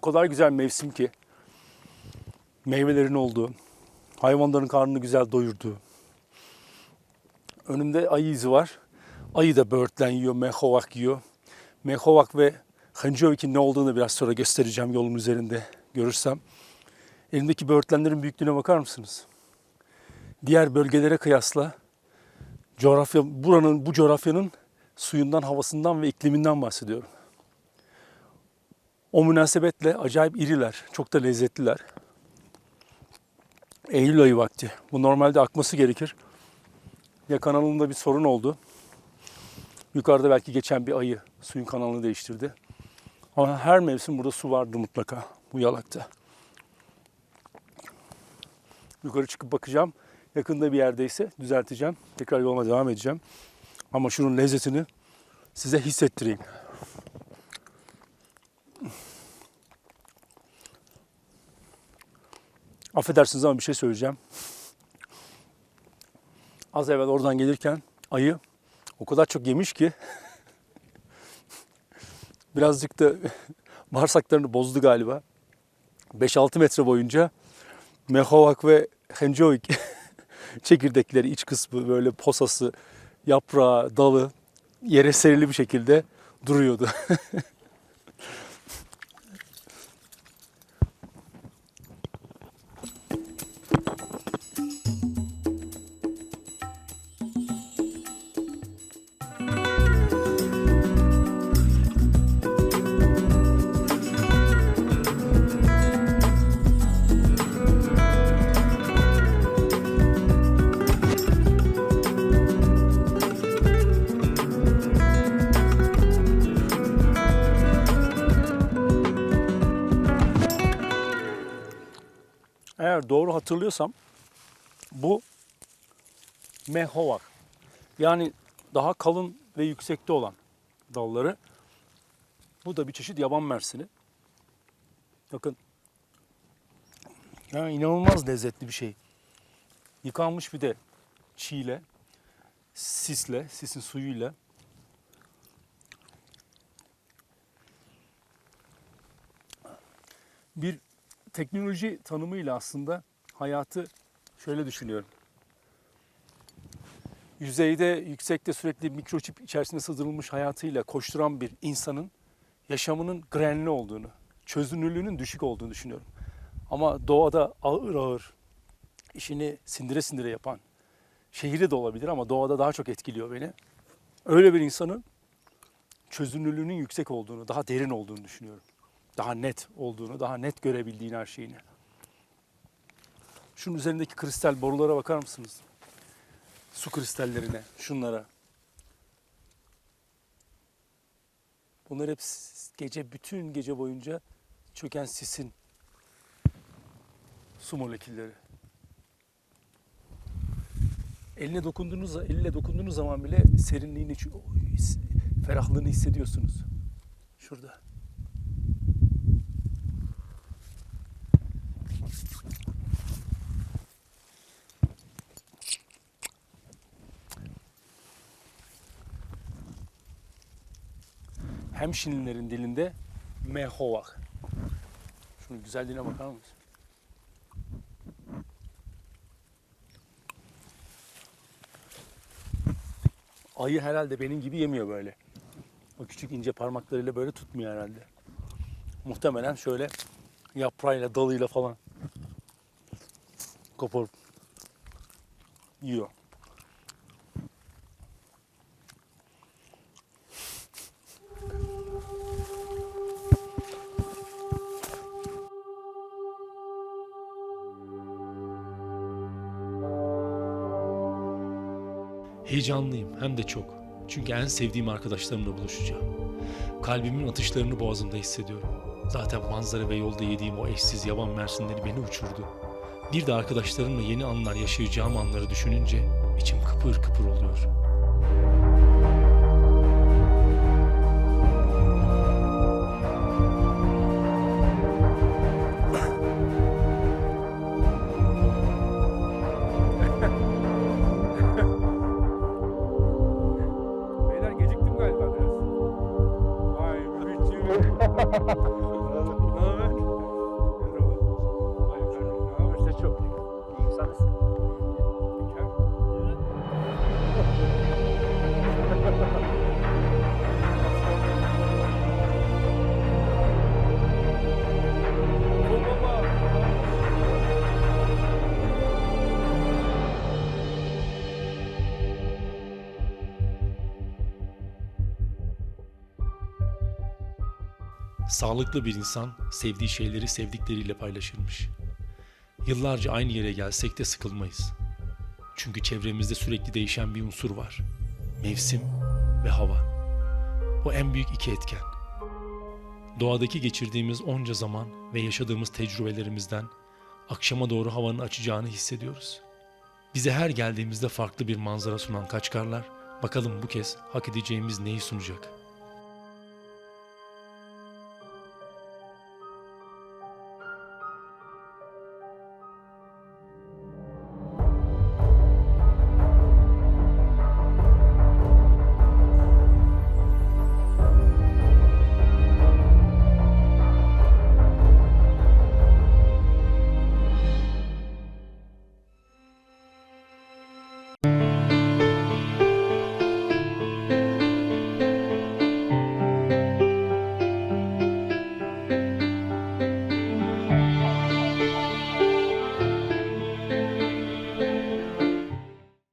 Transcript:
kadar güzel mevsim ki. Meyvelerin olduğu, hayvanların karnını güzel doyurduğu. Önümde ayı izi var. Ayı da böğürtlen yiyor, mehovak yiyor. Mehovak ve Hıncovik'in ne olduğunu biraz sonra göstereceğim yolun üzerinde görürsem. Elimdeki böğürtlenlerin büyüklüğüne bakar mısınız? Diğer bölgelere kıyasla coğrafya buranın bu coğrafyanın suyundan, havasından ve ikliminden bahsediyorum. O münasebetle acayip iriler, çok da lezzetliler. Eylül ayı vakti. Bu normalde akması gerekir. Ya kanalında bir sorun oldu. Yukarıda belki geçen bir ayı suyun kanalını değiştirdi. Ama her mevsim burada su vardı mutlaka bu yalakta. Yukarı çıkıp bakacağım. Yakında bir yerdeyse düzelteceğim. Tekrar yoluma devam edeceğim. Ama şunun lezzetini size hissettireyim. Affedersiniz ama bir şey söyleyeceğim. Az evvel oradan gelirken ayı o kadar çok yemiş ki birazcık da bağırsaklarını bozdu galiba. 5-6 metre boyunca Mehovak ve Hencoik çekirdekleri, iç kısmı, böyle posası, yaprağı, dalı yere serili bir şekilde duruyordu. Eğer doğru hatırlıyorsam bu mehovak. Yani daha kalın ve yüksekte olan dalları. Bu da bir çeşit yaban mersini. Bakın. Yani inanılmaz lezzetli bir şey. Yıkanmış bir de çiğle, sisle, sisin suyuyla. Bir teknoloji tanımıyla aslında hayatı şöyle düşünüyorum. Yüzeyde, yüksekte sürekli mikroçip içerisinde sızdırılmış hayatıyla koşturan bir insanın yaşamının grenli olduğunu, çözünürlüğünün düşük olduğunu düşünüyorum. Ama doğada ağır ağır işini sindire sindire yapan, şehirde de olabilir ama doğada daha çok etkiliyor beni. Öyle bir insanın çözünürlüğünün yüksek olduğunu, daha derin olduğunu düşünüyorum daha net olduğunu, daha net görebildiğin her şeyini. Şunun üzerindeki kristal borulara bakar mısınız? Su kristallerine, şunlara. Bunlar hep gece, bütün gece boyunca çöken sisin su molekülleri. Eline dokunduğunuz, elle dokunduğunuz zaman bile serinliğini, ferahlığını hissediyorsunuz. Şurada. Hemşinlilerin dilinde mehovak. Şunun güzelliğine bakar mısın? Ayı herhalde benim gibi yemiyor böyle. O küçük ince parmaklarıyla böyle tutmuyor herhalde. Muhtemelen şöyle yaprağıyla, dalıyla falan koparıp yiyor. Heyecanlıyım hem de çok. Çünkü en sevdiğim arkadaşlarımla buluşacağım. Kalbimin atışlarını boğazımda hissediyorum. Zaten manzara ve yolda yediğim o eşsiz yaban mersinleri beni uçurdu. Bir de arkadaşlarımla yeni anlar yaşayacağım anları düşününce içim kıpır kıpır oluyor. Sağlıklı bir insan sevdiği şeyleri sevdikleriyle paylaşırmış. Yıllarca aynı yere gelsek de sıkılmayız. Çünkü çevremizde sürekli değişen bir unsur var. Mevsim ve hava. Bu en büyük iki etken. Doğadaki geçirdiğimiz onca zaman ve yaşadığımız tecrübelerimizden akşama doğru havanın açacağını hissediyoruz. Bize her geldiğimizde farklı bir manzara sunan Kaçkarlar, bakalım bu kez hak edeceğimiz neyi sunacak?